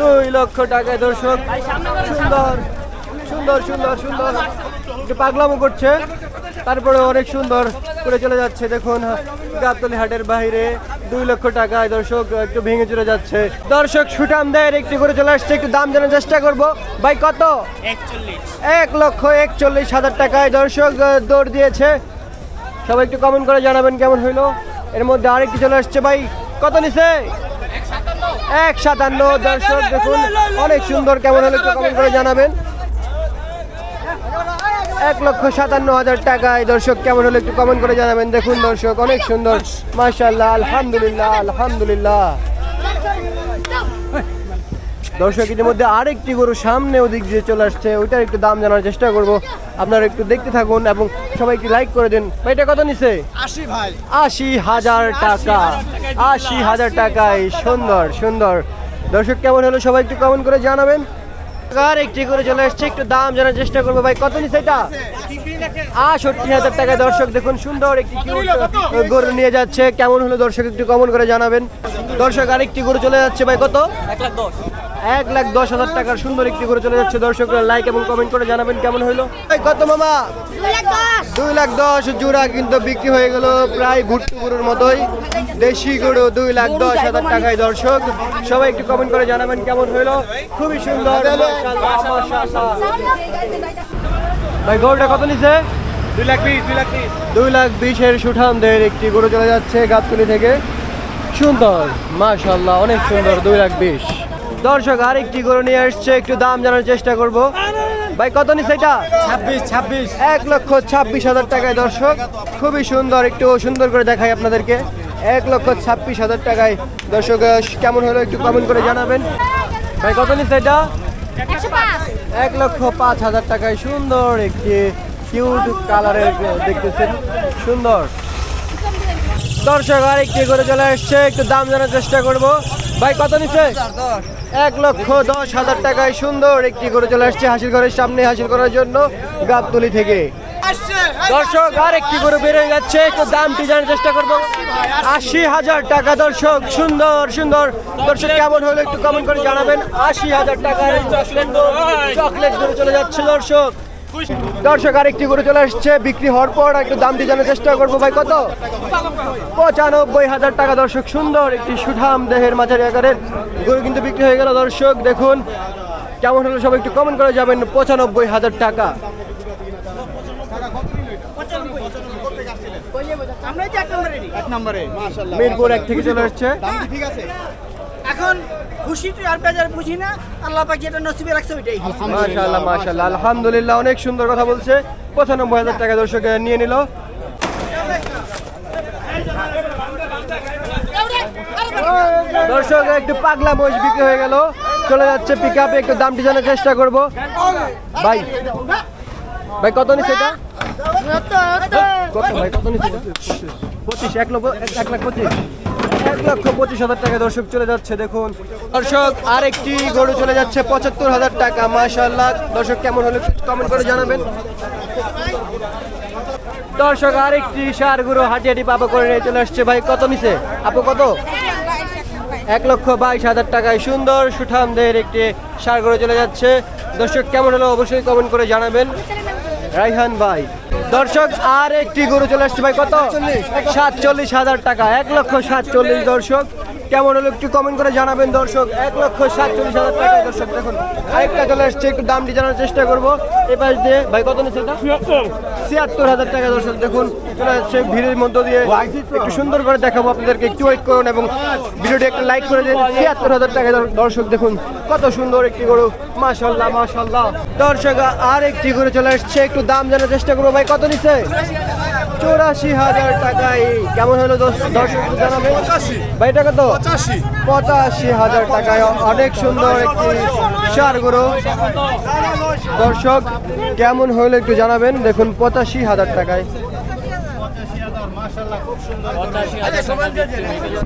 দুই লক্ষ টাকায় দর্শক। সুন্দর সুন্দর সুন্দর সুন্দর। একটু পাগলামো করছে। তারপরে অনেক সুন্দর করে চলে যাচ্ছে। দেখুন, গাবতলি হাটের বাইরে দুই লক্ষ টাকায় দর্শক একটু ভেঙে চলে যাচ্ছে। দর্শক সুটাম দেয় একটি করে চলে আসছে। একটু দাম জানার চেষ্টা করব। ভাই, কত? এক লক্ষ একচল্লিশ হাজার টাকায় দর্শক দৌড় দিয়েছে। সবাই একটু কমেন্ট করে জানাবেন কেমন হইল। এর মধ্যে আরেকটি চলে আসছে। ভাই, কত নিছে? এক সাতান্ন, দর্শক দেখুন, অনেক সুন্দর কেমন হলে একটু কমেন্ট করে জানাবেন। এক লক্ষ সাতান্ন হাজার টাকায় দর্শক কেমন হলে একটু কমেন্ট করে জানাবেন। দেখুন দর্শক, অনেক সুন্দর মার্শাল্লাহ আলহামদুলিল্লাহ আলহামদুলিল্লাহ। দর্শক ইতিমধ্যে আরেকটি গরু সামনে ওদিক দিয়ে চলে আসছে। ওইটার একটু দাম জানার চেষ্টা করব। আপনারা একটু দেখতে থাকুন এবং সবাই সবাইকে লাইক করে দিন। ভাই এটা কত নিছে? আশি ভাই। আশি হাজার টাকা। আশি হাজার টাকায়। সুন্দর সুন্দর। দর্শক কেমন হলো সবাই একটু কমেন্ট করে জানাবেন। আর একটি করে চলে আসছে একটু দাম জানার চেষ্টা করব। ভাই কত নিচ্ছে এটা? আষট্টি হাজার টাকা। দর্শক দেখুন সুন্দর একটি গরু নিয়ে যাচ্ছে। কেমন হলো দর্শক একটু কমেন্ট করে জানাবেন। দর্শক আরেকটি গরু চলে যাচ্ছে ভাই কত? এক লাখ দশ। হাজার টাকার সুন্দর একটি গরু চলে যাচ্ছে। দর্শকরা লাইক এবং কমেন্ট করে জানাবেন কেমন হলো কত মামা? দুই লাখ দশ। জোড়া কিন্তু বিক্রি হয়ে গেল প্রায় ভুট্টু গরুর মতোই। দেশি গরু দুই লাখ দশ হাজার টাকায় দর্শক। সবাই একটু কমেন্ট করে জানাবেন কেমন হইল। খুবই সুন্দর। ভাই গরুটা কত নিছে? দুই লাখ বিশ দুই লাখ বিশ। দুই লাখ বিশের সুঠামদের একটি গরু চলে যাচ্ছে গাবতলি থেকে। সুন্দর মাশাল্লাহ অনেক সুন্দর দুই লাখ বিশ। দর্শক আরেকটি গরু নিয়ে আসছে একটু দাম জানার চেষ্টা করব। ভাই কত নিছে এটা? ছাব্বিশ ছাব্বিশ। এক লক্ষ ছাব্বিশ হাজার টাকায় দর্শক খুবই সুন্দর একটু সুন্দর করে দেখাই আপনাদেরকে। এক লক্ষ ছাব্বিশ হাজার টাকায়। দর্শক কেমন হলো একটু কমেন্ট করে জানাবেন। ভাই কত নিচ্ছে এটা? এক লক্ষ পাঁচ হাজার টাকায় সুন্দর একটি কিউট কালারের দেখতেছেন। সুন্দর। দর্শক আর একটি করে চলে আসছে একটু দাম জানার চেষ্টা করব। ভাই, কত নিচ্ছে? এক লক্ষ দশ হাজার টাকায় সুন্দর একটি গরু চলে আসছে হাসিল ঘরের সামনে, হাসিল করার জন্য গাবতলি থেকে। দর্শক, আর একটি গরু হয়ে যাচ্ছে, একটু দামটি জানার চেষ্টা করব। আশি হাজার টাকা, দর্শক, সুন্দর সুন্দর। দর্শক, কেমন হলো একটু কমেন্ট করে জানাবেন। আশি হাজার সুন্দর চকলেট করে চলে যাচ্ছে, দর্শক। দর্শক আরেকটি করে চলে আসছে বিক্রি হওয়ার পর একটু দাম দিয়ে জানার চেষ্টা করব। ভাই কত? পঁচানব্বই হাজার টাকা দর্শক সুন্দর একটি সুঠাম দেহের মাঝারি আকারের গরু কিন্তু বিক্রি হয়ে গেল। দর্শক দেখুন কেমন হলো সবাই একটু কমেন্ট করে যাবেন। পঁচানব্বই হাজার টাকা। এক মিরপুর এক থেকে চলে আসছে। ঠিক আছে। এখন খুশি তো আর বেজার বুঝি না আল্লাহ পাক যেটা নসিবে রাখছে ওইটাই। মাশাল্লাহ মাশাল্লাহ আলহামদুলিল্লাহ অনেক সুন্দর কথা বলছে। পঁচানব্বই হাজার টাকা দর্শক নিয়ে নিল। দর্শক একটু পাগলা মহিষ বিক্রি হয়ে গেল। চলে যাচ্ছে পিক আপে একটু দামটি জানার চেষ্টা করব। ভাই ভাই কত নিচ্ছে এটা? কত ভাই কত নিচ্ছে পঁচিশ এক লক্ষ এক লাখ পঁচিশ। এক লক্ষ পঁচিশ হাজার টাকা দর্শক চলে যাচ্ছে, দেখুন। দর্শক, আরেকটি গরু চলে যাচ্ছে, পঁচাত্তর হাজার টাকা মাশাল্লাহ দর্শক, কেমন হলো কমেন্ট করে জানাবেন। দর্শক, আরেকটি সার গরু হাটিয়াটি পাপা করে নিয়ে চলে আসছে। ভাই, কত নিছে? আপু, কত? এক লক্ষ বাইশ হাজার টাকায় সুন্দর, সুঠামদের একটি সার গরু চলে যাচ্ছে। দর্শক, কেমন হলো অবশ্যই কমেন্ট করে জানাবেন। রাইহান ভাই দর্শক, আর একটি গরু চলে আসছে ভাই, কত? সাতচল্লিশ হাজার টাকা, এক লক্ষ সাতচল্লিশ দর্শক। কেমন হলো একটু কমেন্ট করে জানাবেন দর্শক। এক লক্ষ সাতচল্লিশ হাজার টাকা দর্শক দেখুন। আরেকটা চলে আসছে একটু দামটি জানার চেষ্টা করব। এ পাশ দিয়ে ভাই কত নিচ্ছে এটা? ছিয়াত্তর। হাজার টাকা দর্শক দেখুন। চলে যাচ্ছে ভিড়ের মধ্য দিয়ে। একটু সুন্দর করে দেখাবো আপনাদেরকে একটু ওয়েট করুন এবং ভিডিওটি একটা লাইক করে দিন। ছিয়াত্তর হাজার টাকা দর্শক দেখুন। কত সুন্দর একটি গরু। মাশাল্লাহ মাশাল্লাহ। দর্শক আর একটি গরু চলে আসছে একটু দাম জানার চেষ্টা করব। ভাই কত নিচ্ছে? চৌরাশি হাজার টাকায়। কেমন হলো দর্শ- দর্শক জানাবেন ভাই এটা কত? পঁচাশি। হাজার টাকায়। অনেক সুন্দর একটি সার গরু দর্শক কেমন হলো একটু জানাবেন? দেখুন পঁচাশি হাজার টাকায়।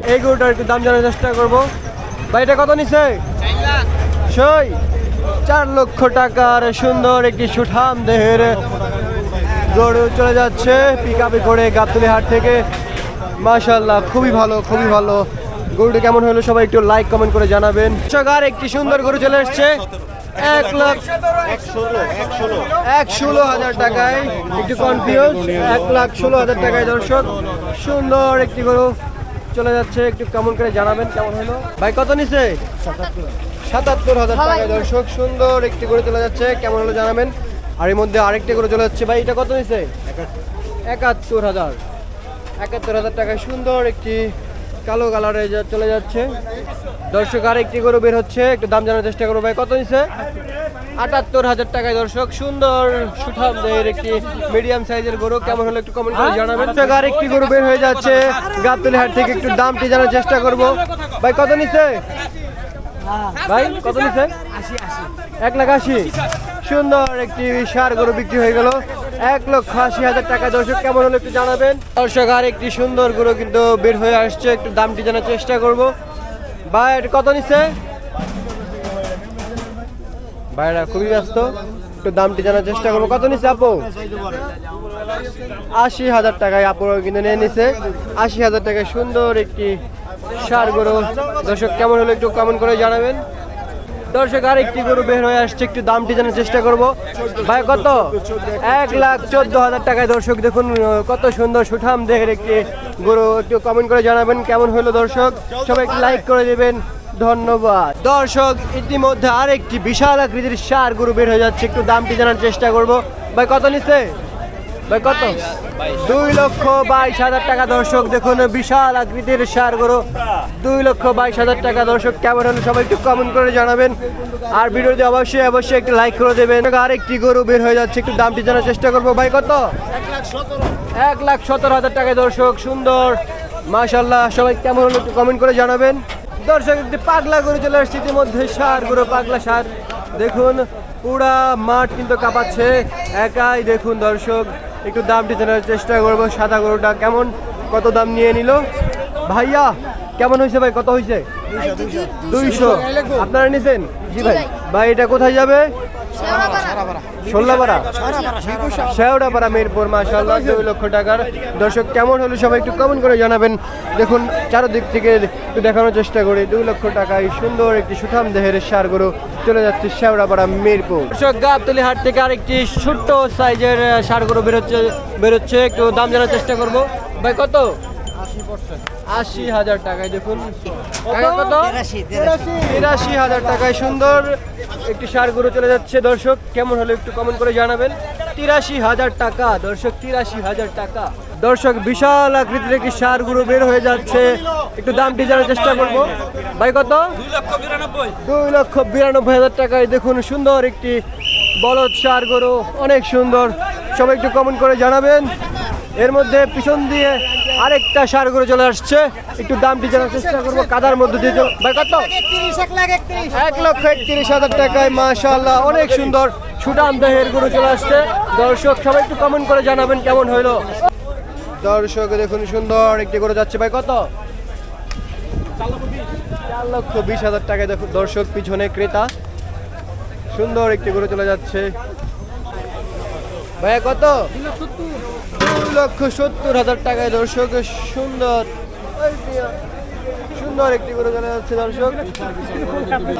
এই গরুটার একটু দাম জানার চেষ্টা করব। ভাই এটা কত নিচ্ছে সই। চার লক্ষ টাকার সুন্দর একটি সুঠাম দেহের গরু চলে যাচ্ছে। পিক আপে করে গাবতলি হাট থেকে। মাশাল্লাহ খুবই ভালো খুবই ভালো। গরুটা কেমন হলো সবাই একটু লাইক কমেন্ট করে জানাবেন। আর একটি সুন্দর গরু চলে এসছে। এক লাখ এক ষোলো হাজার টাকায়। একটু কনফিউজ এক লাখ ষোলো হাজার টাকায়, দর্শক। সুন্দর একটি গরু চলে যাচ্ছে। একটু কেমন করে জানাবেন, কেমন হলো? ভাই, কত নিছে? সাতাত্তর হাজার টাকায়, দর্শক। সুন্দর একটি গরু চলে যাচ্ছে। কেমন হলো জানাবেন? আর এর মধ্যে আরেকটি গরু চলে যাচ্ছে ভাই, এটা কত নিছে একাত্তর হাজার। একাত্তর হাজার টাকায় সুন্দর একটি কালো কালারে চলে যাচ্ছে। দর্শক আর একটি গরু বের হচ্ছে, একটু দাম জানার চেষ্টা করব ভাই, কত নিছে আটাত্তর হাজার টাকায় দর্শক, সুন্দর সুঠাম দেহের একটি মিডিয়াম সাইজের গরু। কেমন হলো একটু কমেন্ট করে জানাবেন। আর একটি গরু বের হয়ে যাচ্ছে, গাবতলি হাট থেকে একটু দামটি জানার চেষ্টা করব। ভাই, কত নিছে? ভাই, কত নিছে? এক লাখ আশি। সুন্দর একটি সার গরু বিক্রি হয়ে গেল। এক লক্ষ আশি হাজার টাকা দর্শক, কেমন হলো একটু জানাবেন? দর্শক, আর একটি সুন্দর গরু কিন্তু বের হয়ে আসছে, একটু দামটি জানার চেষ্টা করব। ভাই, এটা কত নিছে ভাইরা খুবই ব্যস্ত, একটু দামটি জানার চেষ্টা করব। কত নিচ্ছে আপু? আশি হাজার টাকায় আপু কিন্তু নিয়ে নিছে। আশি হাজার টাকায় সুন্দর একটি সার গরু। দর্শক, কেমন হলো একটু কেমন করে জানাবেন। দর্শক আর একটি গরু বের হয়ে আসছে, একটু দামটি জানার চেষ্টা করব। ভাই, কত? এক লাখ চোদ্দ হাজার টাকায় দর্শক দেখুন, কত সুন্দর সুঠাম দেহের একটি গরু। একটু কমেন্ট করে জানাবেন কেমন হলো দর্শক? সবাই একটু লাইক করে দেবেন। ধন্যবাদ। দর্শক, ইতিমধ্যে আরেকটি বিশাল আকৃতির সার গরু বের হয়ে যাচ্ছে, একটু দামটি জানার চেষ্টা করব। ভাই, কত নিচ্ছে? ভাই, কত? দুই লক্ষ বাইশ হাজার টাকা, দর্শক, দেখুন, বিশাল আকৃতির সার গরু। দুই লক্ষ বাইশ হাজার টাকা, দর্শক, কেমন হলো সবাই একটু কমেন্ট করে জানাবেন। আর ভিডিওতে অবশ্যই অবশ্যই একটু লাইক করে দেবেন। আরেকটি গরু বের হয়ে যাচ্ছে, একটু দামটি জানার চেষ্টা করব। ভাই, কত? এক লাখ সতেরো হাজার টাকা দর্শক, সুন্দর। মাশাল্লাহ সবাই কেমন হলো একটু কমেন্ট করে জানাবেন। দর্শক, একটি পাগলা গরু চলে আসছে, ইতিমধ্যে সার গরু, পাগলা সার। দেখুন, পুরা মাঠ কিন্তু কাঁপাচ্ছে, একাই দেখুন দর্শক। একটু দামটি জানার চেষ্টা করব সাদা গরুটা কেমন কত দাম নিয়ে নিল? ভাইয়া কেমন হয়েছে ভাই? কত হয়েছে? দুইশো। আপনারা নিছেন? জি ভাই। ভাই, এটা কোথায় যাবে? শেওড়াপাড়া মিরপুর মাশাল্লাহ দুই লক্ষ টাকার দর্শক। কেমন হলো সবাই একটু কমেন্ট করে জানাবেন। দেখুন, চারদিক থেকে একটু দেখানোর চেষ্টা করি। দুই লক্ষ টাকায় সুন্দর একটি সুঠাম দেহের সার গরু চলে যাচ্ছে শেওড়াপাড়া মিরপুর। দর্শক, গাবতলি হাট থেকে আরেকটি ছোট্ট সাইজের সার গরু বেরোচ্ছে বেরোচ্ছে। একটু দাম জানার চেষ্টা করব। ভাই, কত? আশি হাজার টাকায় দেখুন। কত? তিরাশি হাজার টাকায় সুন্দর একটি সার গরু চলে যাচ্ছে দর্শক। কেমন হলো একটু কমেন্ট করে জানাবেন। তিরাশি হাজার টাকা দর্শক তিরাশি হাজার টাকা। দর্শক বিশাল আকৃতির একটি সার গরু বের হয়ে যাচ্ছে। একটু দামটি জানার চেষ্টা করব। ভাই কত? দুই লক্ষ বিরানব্বই হাজার টাকায় দেখুন সুন্দর একটি বলদ সার গরু। অনেক সুন্দর। সবাই একটু কমেন্ট করে জানাবেন। এর মধ্যে পিছন দিয়ে আরেকটা সার গরু চলে আসছে। একটু দামটি জানার চেষ্টা করব, কাদার মধ্যে দিয়ে ভাই, কত? এক লক্ষ একত্রিশ হাজার টাকায় মাশাল্লাহ অনেক সুন্দর সুটাম দেহের গরু চলে আসছে। দর্শক, সবাই একটু কমেন্ট করে জানাবেন কেমন হইল দর্শক, দেখুন, সুন্দর একটি গরু যাচ্ছে। ভাই, কত? চার লক্ষ বিশ হাজার টাকায়, দেখুন, দর্শক, পিছনে ক্রেতা। সুন্দর একটি গরু চলে যাচ্ছে। ভাইয়া কত? লক্ষ সত্তর হাজার টাকায় দর্শক, সুন্দর। সুন্দর একটি গরু চলে যাচ্ছে দর্শক।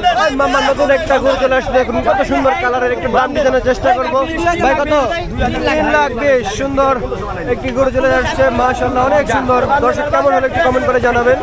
মামার মামা নতুন একটা গরু চলে আসছে, দেখুন কত সুন্দর কালারের একটি দাম জানার চেষ্টা করব। ভাই, কত? তিন লাখ বেশ সুন্দর একটি গরু চলে যাচ্ছে মাশাল্লাহ অনেক সুন্দর। দর্শক কেমন হলে একটু কমেন্ট করে জানাবেন।